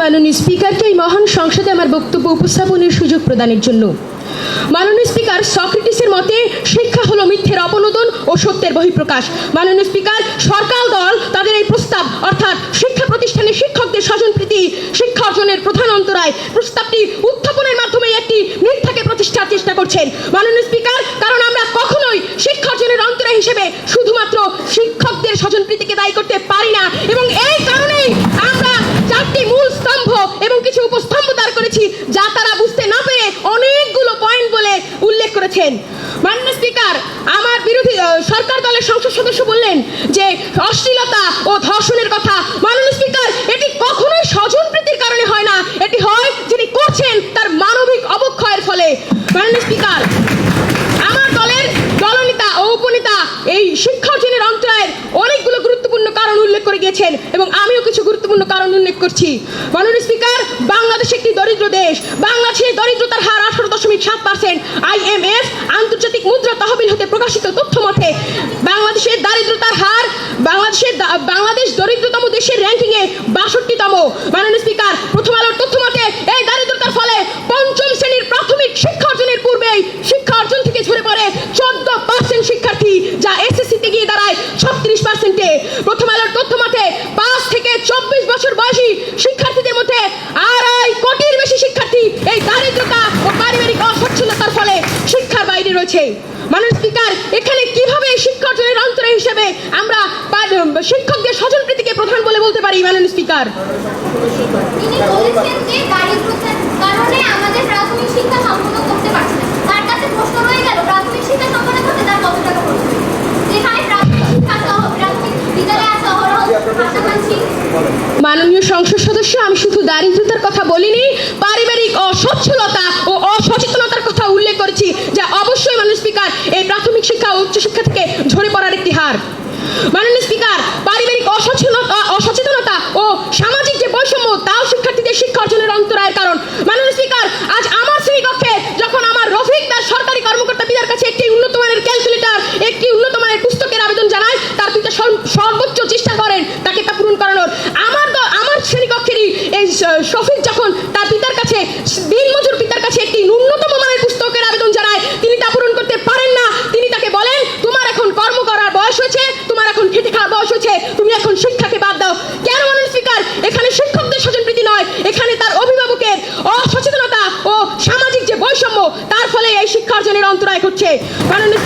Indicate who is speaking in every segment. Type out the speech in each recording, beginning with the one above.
Speaker 1: মাননীয় স্পিকারকে এই মহান সংসদে আমার বক্তব্য উপস্থাপনের সুযোগ প্রদানের জন্য। মাননীয় স্পিকার সক্রেটিসের মতে, শিক্ষা হলো মিথ্যের অপনোদন ও সত্যের বহিঃপ্রকাশ। মাননীয় স্পিকার, সরকার দল তাদের এই প্রস্তাব, অর্থাৎ শিক্ষা প্রতিষ্ঠানে শিক্ষকদের স্বজনপ্রীতি শিক্ষা অর্জনের প্রধান অন্তরায় প্রস্তাবটি উত্থাপনের মাধ্যমে একটি মিথ্যাকে প্রতিষ্ঠার চেষ্টা করছেন। মাননীয় স্পিকার, কারণ আমরা কখনোই শিক্ষা অর্জনের অন্তরায় হিসেবে শুধুমাত্র শিক্ষকদের স্বজনপ্রীতিকে দায়ী করতে পারি না এবং এই কারণেই আমরা চারটি মূল স্তম্ভ এবং কিছু উপস্তম্ভ দাঁড় করেছি যা তারা বুঝতে না পেরে অনেকগুলো পয়েন্ট বলে উল্লেখ করেছেন। মাননীয় স্পিকার আমার বিরোধী সরকার দলের সংসদ সদস্য বললেন যে অশ্লীলতা ও ধর্ষণের কথা। মাননীয় স্পিকার এটি কখনোই স্বজনপ্রীতির কারণে হয় না। এটি হয় যিনি করছেন তার মানবিক অবক্ষয়ের ফলে। মাননীয় স্পিকার আমার দলের দলনেতা ও উপনেতা এই শিক্ষা অর্জনের অন্তরায়ের অনেকগুলো গুরুত্বপূর্ণ কারণ উল্লেখ করে গিয়েছেন এবং গুরুত্বপূর্ণ কারণ উল্লেখ করছি। মাননীয় স্পিকার, বাংলাদেশ একটি দরিদ্র দেশ। বাংলাদেশের দরিদ্রতার হার আঠারো দশমিক সাত পার্সেন্ট। আইএমএফ আন্তর্জাতিক মুদ্রা তহবিল হতে প্রকাশিত তথ্য মতে, বাংলাদেশের দারিদ্রতার হার বাংলাদেশের বাংলাদেশ দরিদ্রতম দেশের র্যাঙ্কিংয়ে বাষট্টিতম। মাননীয় স্পিকার, প্রথম আলোর তথ্য মতে, এই দারিদ্রতার ফলে পঞ্চম শ্রেণির প্রাথমিক শিক্ষা অর্জনের পূর্বেই শিক্ষা অর্জন থেকে ঝরে পড়ে চোদ্দ পার্সেন্ট শিক্ষার্থী, যা এসএসসিতে গিয়ে দাঁড়ায় ছত্রিশ পার্সেন্টে। প্রথম আলোর তথ্য মতে, পাঁচ চব্বিশ বছর বয়সী শিক্ষার্থীদের মধ্যে আড়াই কোটির বেশি শিক্ষার্থী এই দারিদ্রতা ও পারিবারিক অসচ্ছলতার ফলে শিক্ষার বাইরে রয়েছে। মানুষ স্পিকার, এখানে কীভাবে শিক্ষা অর্জনের অন্তরে হিসেবে আমরা শিক্ষকদের সজল স্বজনপ্রীতিকে প্রধান বলে বলতে পারি, মাননীয় স্পিকার?
Speaker 2: বলেছেন যে দারিদ্রতার কারণে
Speaker 1: মাননীয় সংসদ সদস্য, আমি শুধু দারিদ্রতার কথা বলিনি, পারিবারিক অসচ্ছলতা ও অসচেতনতার কথা উল্লেখ করেছি, যা অবশ্যই মাননীয় স্পিকার, এই প্রাথমিক শিক্ষা ও উচ্চশিক্ষা থেকে ঝরে পড়ার একটি হার মাননীয় স্পিকার, পারিবারিক অসচেতনতা অসচেতনতা ও সামাজিক যে বৈষম্য, তাও শিক্ষার্থীদের শিক্ষা অর্জনের অন্তরায়ের কারণ। মাননীয় স্পিকার, আজ আমার শ্রেণীকক্ষে যখন আমার রফিক তার সরকারি কর্মকর্তা পিতার কাছে একটি উন্নত মানের ক্যালকুলেটর একটি উন্নত মানের পুস্তকের আবেদন জানায় তার পিতা সর্ব- সর্বোচ্চ চেষ্টা করেন তাকে তা পূরণ করানোর আমার দ- আমার শ্রেণীকক্ষেরই এই শ- শফিক যখন তার পিতার কাছে দিনমজুর পিতার কাছে একটি ন্যূনতম মানের পুস্তকের আবেদন জানায়, তিনি তা পূরণ করতে পারেন না। তিনি তাকে বলেন, তোমার এখন কর্ম করার বয়স হয়েছে, তোমার এখন খেটে খাওয়ার বয়স হয়েছে, তুমি এখন শিক্ষাকে বাদ দাও। কেন মাননীয় স্পিকার? এখানে শিক্ষকদের স্বজনপ্রীতি নয়, এখানে তার অভিভাবকের অসচেতনতা ও সামাজিক যে বৈষম্য, তার ফলে এই শিক্ষা অর্জনের অন্তরায় ঘটছে। মাননীয়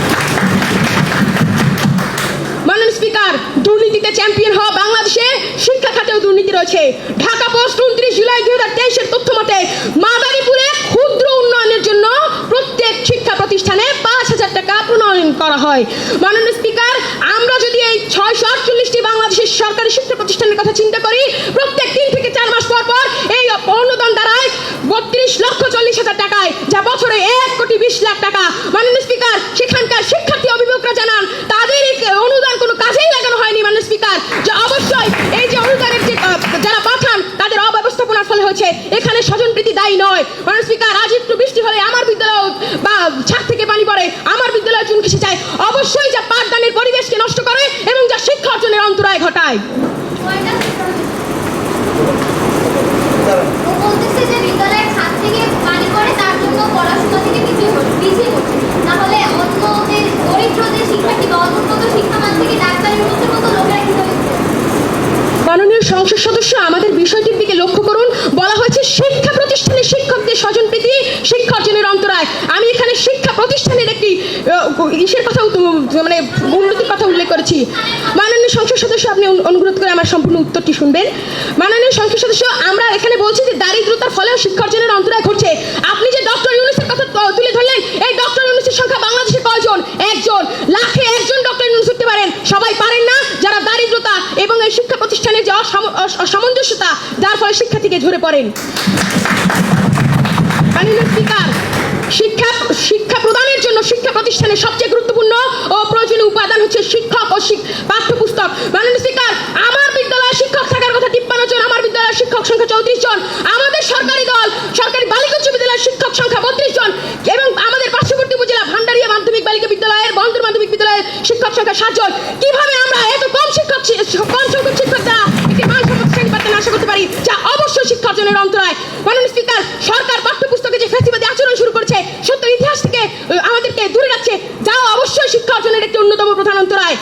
Speaker 1: স্পিকার, দুর্নীতিতে চ্যাম্পিয়ন হওয়া বাংলাদেশে শিক্ষা খাতেও দুর্নীতি রয়েছে। ঢাকা পোস্ট উনত্রিশ জুলাই দুই হাজার তেইশের তথ্য মতে মাদারীপুরে ক্ষুদ্র উন্নয়নের জন্য প্রত্যেক শিক্ষা প্রতিষ্ঠানে পাঁচ হাজার টাকা প্রণয়ন করা হয়। মাননীয় স্পিকার, আমরা যদি এই ছয়শো আটচল্লিশটি বাংলাদেশের সরকারি শিক্ষা প্রতিষ্ঠানের কথা চিন্তা করি, প্রত্যেক তিন থেকে চার মাস পর পর এই অনুদান দাঁড়ায় বত্রিশ লক্ষ চল্লিশ হাজার টাকায়, যা বছরে এক কোটি বিশ লাখ টাকা। মাননীয় স্পিকার সেখানকার শিক্ষার্থী অভিভাবকরা জানান তাদের এই অনুদান কোনো কাজেই লাগানো হয়নি মাননীয় স্পিকার যে অবশ্যই এই যে অনুদানের যে আহ, যারা পাঠান তাদের অব্যবস্থাপনার ফলে হয়েছে এখানে দায়ী নয়। মাননীয় স্পিকার আজ একটু বৃষ্টি হলে আমার বিদ্যালয় বা ছাদ থেকে পানি পড়ে আমার বিদ্যালয় চুন খেসে যায়। অবশ্যই যা পাঠদানের পরিবেশকে নষ্ট করে এবং যা শিক্ষা অর্জনের অন্তরায় ঘটায়। মাননীয় সংসদ সদস্য আমাদের বিষয়টির দিকে লক্ষ্য প্রতিষ্ঠানের শিক্ষকদের স্বজনপ্রীতি শিক্ষা অর্জনের অন্তরায় আমি এখানে শিক্ষা প্রতিষ্ঠানের একটি ইসের কথা মানে উন্নতির কথা উল্লেখ করেছি। মাননীয় সংসদ সদস্য, আপনি অনু- অনুরোধ করে আমার সম্পূর্ণ উত্তরটি শুনবেন। মাননীয় সংসদ সদস্য, আমরা এখানে বলছি যে দারিদ্রতার ফলেও শিক্ষার্জনের অন্তরায় ঘটছে আপনি যে ডক্টর ইউনুসের কথা ত- তুলে ধরলেন এই ডক্টর ইউনুসের সংখ্যা বাংলাদেশে কয়জন একজন লাখে একজন ডক্টর ইউনুস হতে পারেন সবাই পারেন না যারা দারিদ্রতা এবং এই শিক্ষা প্রতিষ্ঠানের যে অসাম- অস- অসামঞ্জস্যতা যার ফলে শিক্ষা থেকে ঝরে পড়েন। শিক্ষা শিক্ষা প্রদানের জন্য শিক্ষা প্রতিষ্ঠানের সবচেয়ে গুরুত্বপূর্ণ ও প্রয়োজনীয় উপাদান হচ্ছে শিক্ষক ও পাঠ্যপুস্তক। মাননীয় স্পিকার, আমার বিদ্যালয়ে শিক্ষক থাকার কথা তিপ্পান্ন জন, আমার বিদ্যালয়ের শিক্ষক সংখ্যা চৌত্রিশ জন, আমাদের সরকারি দল, সরকারি বালিকা উচ্চ বিদ্যালয়ের শিক্ষক সংখ্যা বত্রিশ জন এবং আমাদের পার্শ্ববর্তী উপজেলা ভান্ডারিয়া মাধ্যমিক বালিকা বিদ্যালয়ের বন্দর মাধ্যমিক বিদ্যালয়ের শিক্ষক সংখ্যা সাতজন কীভাবে আমরা এত কম শিক্ষক কম সংখ্যক শিক্ষক ơi